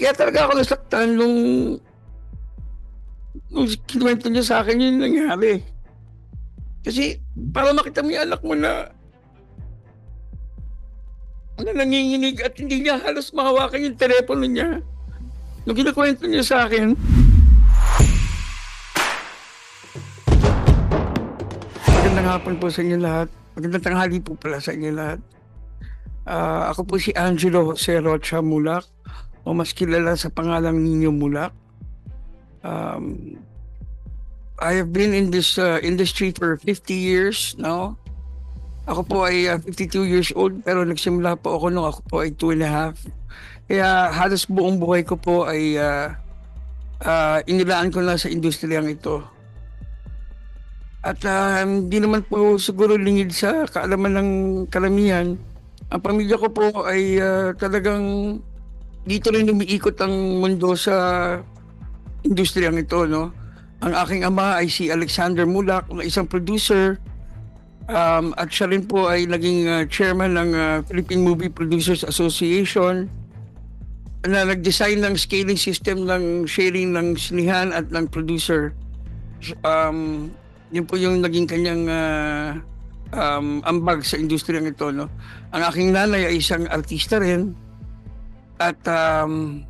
kaya talaga ako nasaktan nung nung kinuwento niya sa akin yung nangyari. Kasi para makita mo yung anak mo na na nanginginig at hindi niya halos mahawakan yung telepono niya. Nung kinukwento niya sa akin, Magandang hapon po sa inyo lahat. Magandang tanghali po pala sa inyo lahat. Ah, ako po si Angelo Jose Rocha Mulak o mas kilala sa pangalang Nino Mulak. Um, I have been in this uh, industry for 50 years now. Ako po ay uh, 52 years old pero nagsimula po ako nung ako po ay 2 and a half. Kaya halos buong buhay ko po ay uh, uh, inilaan ko na sa industriyang ito. At ah, hindi naman po siguro lingid sa kaalaman ng karamihan. Ang pamilya ko po ay ah, talagang dito rin umiikot ang mundo sa industriyang ito. No? Ang aking ama ay si Alexander Mulak, isang producer. Um, at siya rin po ay naging ah, chairman ng ah, Philippine Movie Producers Association na nag-design ng scaling system ng sharing ng sinihan at ng producer. Um, yun po yung naging kanyang ah, um, ambag sa industriyang ito. No? Ang aking nanay ay isang artista rin. At um,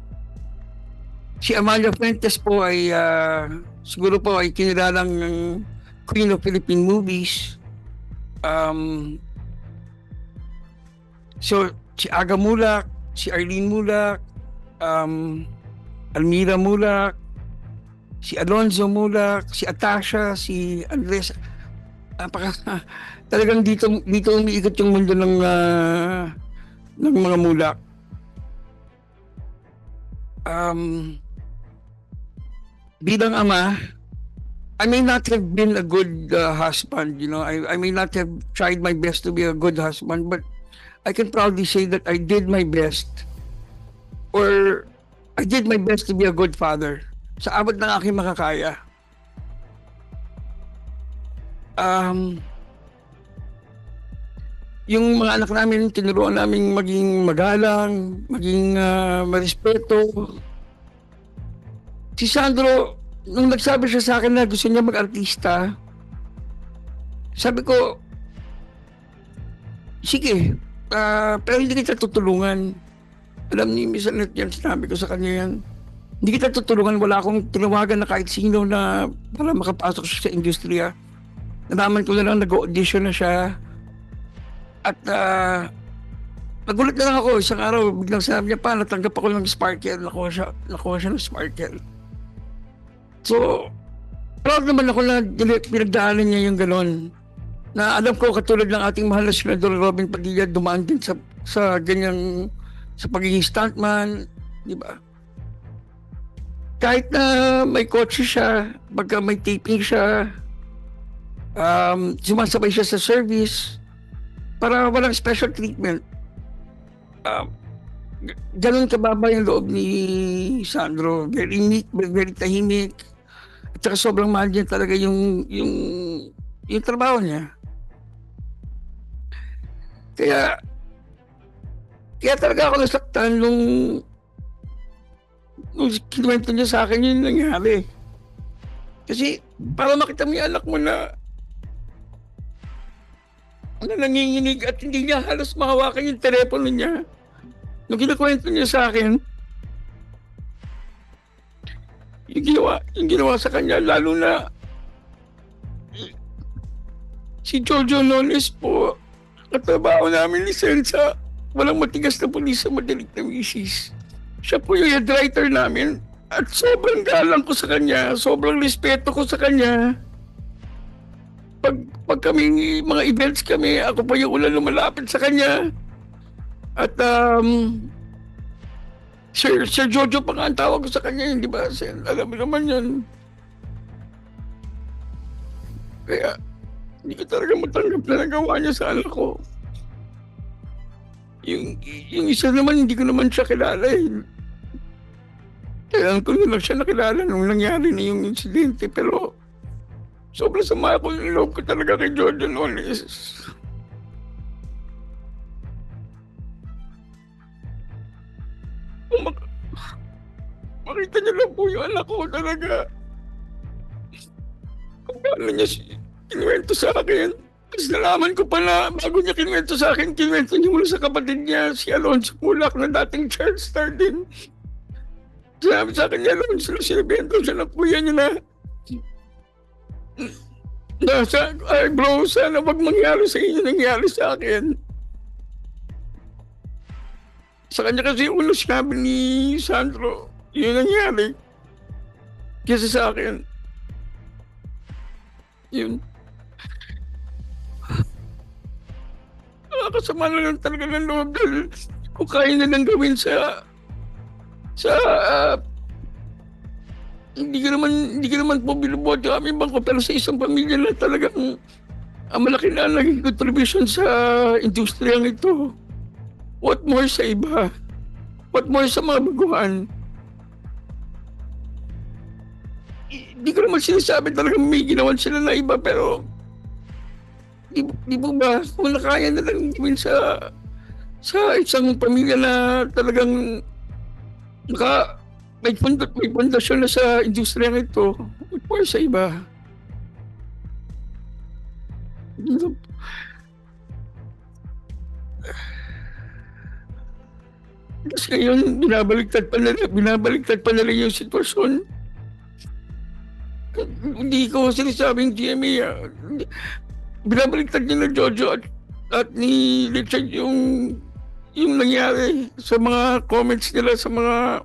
si Amalia Fuentes po ay ah, siguro po ay kinilalang ng Queen of Philippine Movies. Um, so, si Aga Mulak, si Arlene Mulak, um, Almira Mulak, si Alonzo Mulak, si Atasha, si Andres. Napaka, talagang dito dito umiikot yung mundo ng ah, ng mga mulak. Um, bilang ama, I may not have been a good uh, husband, you know. I, I may not have tried my best to be a good husband, but I can proudly say that I did my best or I did my best to be a good father sa abot ng aking makakaya. Um, yung mga anak namin, tinuruan namin maging magalang, maging ah, marespeto. Si Sandro, nung nagsabi siya sa akin na gusto niya mag-artista, sabi ko, sige, ah, pero hindi kita tutulungan. Alam ni Miss Annette yan, sinabi ko sa kanya yan. Hindi kita tutulungan, wala akong tinawagan na kahit sino na para makapasok siya sa industriya. Nalaman ko na lang nag-audition na siya. At ah, nagulat na lang ako, isang araw, biglang sinabi niya pa, natanggap ako ng Sparkle, nakuha siya, nakuha siya ng Sparkle. So, proud naman ako na pinagdaanan niya yung galon. Na alam ko, katulad ng ating mahal na senador Robin Padilla, dumaan din sa, sa ganyang, sa pagiging stuntman, di ba? Kahit na may kotse siya, pagka may taping siya, um, sumasabay siya sa service, para walang special treatment. Um, ganun kababa yung loob ni Sandro. Very neat, very tahimik. At saka sobrang mahal niya talaga yung, yung, yung trabaho niya. Kaya, kaya talaga ako nasaktan nung, nung kinuwento niya sa akin yung nangyari. Kasi, para makita mo yung anak mo na na nanginginig at hindi niya halos mahawakan yung telepono niya. Nung kinakwento niya sa akin, yung ginawa, yung ginawa sa kanya, lalo na si Jojo Nones po, katrabaho namin lisensya, walang matigas na pulis sa madaling na misis. Siya po yung head writer namin at sobrang galang ko sa kanya, sobrang respeto ko sa kanya pag, pag kami, mga events kami, ako pa yung ulan lumalapit sa kanya. At, um, Sir, Sir Jojo pa nga ang tawag ko sa kanya, hindi ba? Sir, alam naman yan. Kaya, hindi ko talaga matanggap na nagawa niya sa anak ko. Yung, yung isa naman, hindi ko naman siya kilala eh. Kailan ko lang siya nakilala nung nangyari na yung insidente, pero Sobrang sama ko yung loob ko talaga kay Jordan Onis. Kung, yung ko talaga. Kung paano niya si kinuwento sa akin. Tapos nalaman ko pa na bago niya kinuwento sa akin, kinuwento niya mula sa kapatid niya, si Alonso Mulak na dating child star din. Sabi sa akin ni Alonso na sinabento siya ng kuya niya na Nasa, ay bro, sana wag mangyari sa inyo nangyari sa akin. Sa kanya kasi ulo sinabi ni Sandro, yun nangyari. Kasi sa akin. Yun. Nakakasama na lang talaga ng loob dahil kung kaya na lang gawin sa sa ah, hindi ko naman hindi ko naman po binubuhat yung aming bangko pero sa isang pamilya na talagang ang malaki na naging contribution sa industriyang ito. What more sa iba? What more sa mga baguhan? Hindi ko naman sinasabi talagang may ginawan sila na iba pero di, di po ba kung nakaya na lang gawin sa sa isang pamilya na talagang naka may, pund may pundasyon na sa industriya ito, what more sa iba? Tapos ngayon, binabaliktad pa nila, binabaliktad pa nila yung sitwasyon. Hindi ko sinasabing GMA, ah. binabaliktad nila Jojo at, at ni Richard yung yung nangyari sa mga comments nila sa mga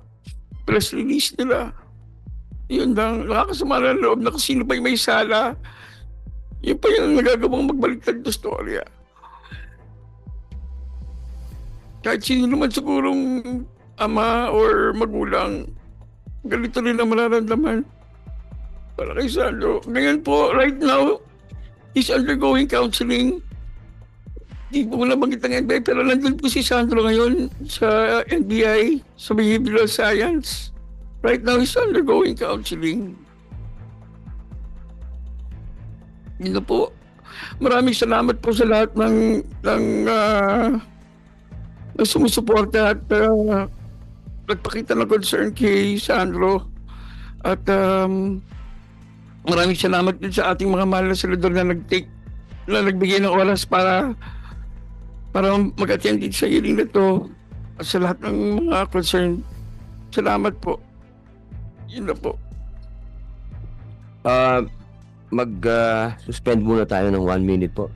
press release nila. Yun lang, nakakasama ng loob na sino pa may sala. Yun pa yung nagagawang magbaliktad na storya. Kahit sino naman sigurong ama or magulang, ganito rin ang mararamdaman. Para kay Sandro. Ngayon po, right now, he's undergoing counseling. Di po ko nabanggit ang NBI, pero nandun po si Sandro ngayon sa NBI, sa Behavioral Science. Right now, he's undergoing counseling. Yun na po. Maraming salamat po sa lahat ng, ng, ah, na sumusuporta at ah, nagpakita ng concern kay Sandro. At um, maraming salamat din sa ating mga mahal na senador na nag-take na nagbigay ng oras para para mag-attend din sa hearing na to at sa lahat ng mga concern. Salamat po. Yun na po. Ah, mag-suspend muna tayo ng one minute po.